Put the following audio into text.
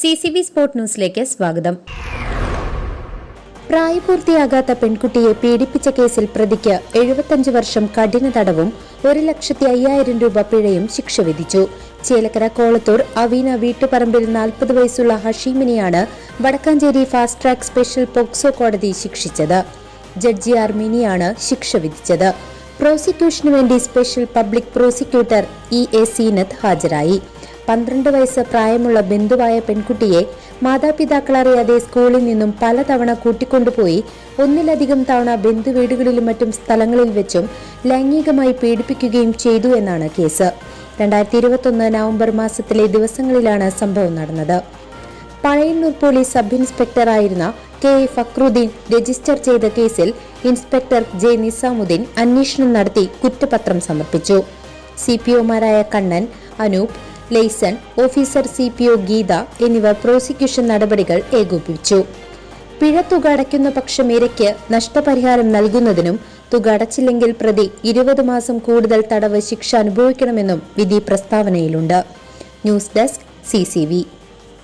C C V sport ന്യൂസിലേക്ക് സ്വാഗതം. പ്രായപൂർത്തിയാകാത്ത പെൺകുട്ടിയെ പീഡിപ്പിച്ച കേസിൽ പ്രതിക്ക് എഴുപത്തഞ്ച് വർഷം കഠിന തടവും ഒരു ലക്ഷത്തി അയ്യായിരം രൂപ പിഴയും ശിക്ഷ വിധിച്ചു. ചേലക്കര കോളത്തൂർ അവീന വീട്ടുപറമ്പിൽ നാൽപ്പത് വയസ്സുള്ള ഹഷീമിനെയാണ് Vadakkanchery fast track special POCSO കോടതി ശിക്ഷിച്ചത്. ജഡ്ജി ആർ മിനിയാണ് ശിക്ഷ വിധിച്ചത്. പ്രോസിക്യൂഷനു വേണ്ടി special public prosecutor E A Zeenath ഹാജരായി. പന്ത്രണ്ട് വയസ്സ് പ്രായമുള്ള ബന്ധുവായ പെൺകുട്ടിയെ മാതാപിതാക്കളറിയാതെ സ്കൂളിൽ നിന്നും പലതവണ കൂട്ടിക്കൊണ്ടുപോയി ഒന്നിലധികം തവണ ബന്ധുവീടുകളിലും മറ്റും സ്ഥലങ്ങളിൽ വെച്ചും ലൈംഗികമായി പീഡിപ്പിക്കുകയും ചെയ്തു എന്നാണ് കേസ്. രണ്ടായിരത്തി ഇരുപത്തൊന്ന് നവംബർ മാസത്തിലെ ദിവസങ്ങളിലാണ് സംഭവം നടന്നത്. പഴയന്നൂർ പോലീസ് സബ് ഇൻസ്പെക്ടർ ആയിരുന്ന കെ എ ഫക്രുദ്ദീൻ രജിസ്റ്റർ ചെയ്ത കേസിൽ ഇൻസ്പെക്ടർ ജെ നിസാമുദ്ദീൻ അന്വേഷണം നടത്തി കുറ്റപത്രം സമർപ്പിച്ചു. C P ഒമാരായ Kannan Anoop liaison officer C P O Geetha എന്നിവർ പ്രോസിക്യൂഷൻ നടപടികൾ ഏകോപിപ്പിച്ചു. പിഴ തുക അടയ്ക്കുന്ന പക്ഷം ഇരയ്ക്ക് നഷ്ടപരിഹാരം നൽകുന്നതിനും തുക അടച്ചില്ലെങ്കിൽ പ്രതി ഇരുപത് മാസം കൂടുതൽ തടവ് ശിക്ഷ അനുഭവിക്കണമെന്നും വിധി പ്രസ്താവനയിലുണ്ട്. News desk C